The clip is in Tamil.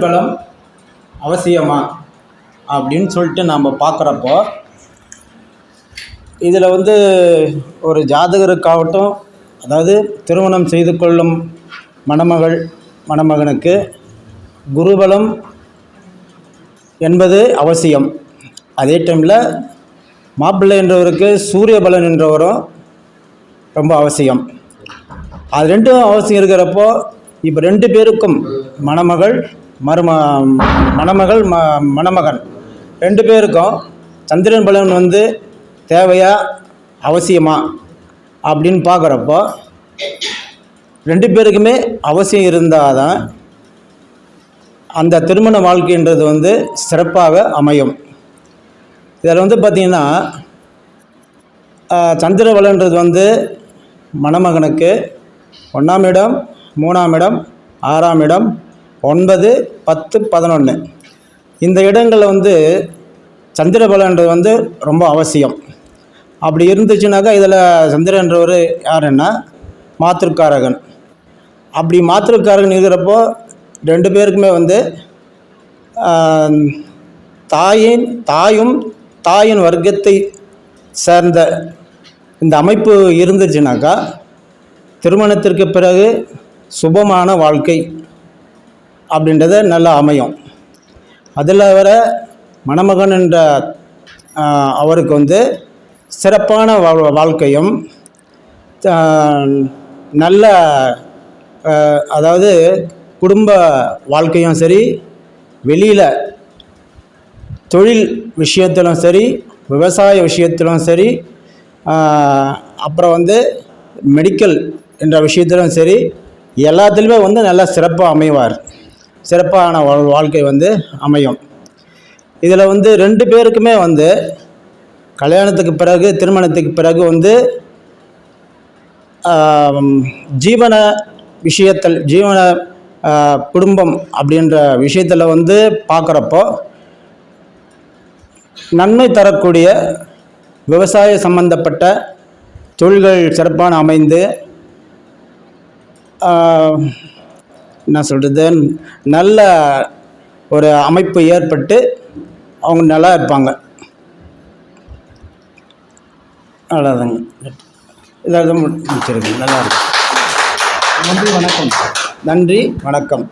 பலம் அவசியமா? அப்படின்னு சொல்லிட்டு நாம் பார்க்குறப்போ இதில் வந்து ஒரு ஜாதகருக்காகட்டும் அதாவது திருமணம் செய்து கொள்ளும் மணமகள் மணமகனுக்கு குருபலம் என்பது அவசியம். அதே டைமில் மாப்பிள்ளை என்றவருக்கு சூரிய பலன் என்றவரும் ரொம்ப அவசியம். அது ரெண்டும் அவசியம் இருக்கிறப்போ இப்போ ரெண்டு பேருக்கும் மணமகள் மரும மணமகள் ம மணமகன். ரெண்டு பேருக்கும் சந்திரன் பலன் வந்து தேவையா? அவசியமா? அப்படின்னு பார்க்குறப்போ ரெண்டு பேருக்குமே அவசியம் இருந்தால் தான் அந்த திருமண வாழ்க்கைன்றது வந்து சிறப்பாக அமையும். இதில் வந்து பார்த்திங்கன்னா சந்திரவளன்றது வந்து மணமகனுக்கு ஒன்றாம் இடம் மூணாம் இடம் ஆறாம் இடம் ஒன்பது பத்து பதினொன்று இந்த இடங்களில் வந்து சந்திரபலன்றது வந்து ரொம்ப அவசியம். அப்படி இருந்துச்சுனாக்கா இதில் சந்திரன்றவர் யாருன்னா மாத்திருக்காரகன். அப்படி மாத்திருக்காரகன் இருக்கிறப்போ ரெண்டு பேருக்குமே வந்து தாயின் தாயும் தாயின் வர்க்கத்தை சேர்ந்த இந்த அமைப்பு இருந்துச்சுனாக்கா திருமணத்திற்கு பிறகு சுபமான வாழ்க்கை அப்படின்றது நல்லா அமையும். அதில் வர மணமகன் என்ற அவருக்கு வந்து சிறப்பான வா- வாழ்க்கையும் நல்ல அதாவது குடும்ப வாழ்க்கையும் சரி வெளியில் தொழில் விஷயத்திலும் சரி விவசாய விஷயத்திலும் சரி அப்புறம் வந்து மெடிக்கல் என்ற விஷயத்திலும் சரி எல்லாத்துலேயுமே வந்து நல்லா சிறப்பாக அமைவார். சிறப்பான வாழ் வாழ்க்கை வந்து அமையும். இதில் வந்து ரெண்டு பேருக்குமே வந்து கல்யாணத்துக்கு பிறகு திருமணத்துக்கு பிறகு வந்து ஜீவன விஷயத்தில் ஜீவன குடும்பம் அப்படின்ற விஷயத்தில் வந்து பார்க்குறப்போ நன்மை தரக்கூடிய விவசாய சம்பந்தப்பட்ட தொழில்கள் சிறப்பான அமைந்து என்ன சொல்கிறது நல்ல ஒரு அமைப்பு ஏற்பட்டு அவங்க நல்லா இருப்பாங்க. அவ்வளோதாங்க இதாக முடிச்சிருக்கு நல்லா இருக்கும் நன்றி வணக்கம். நன்றி வணக்கம்.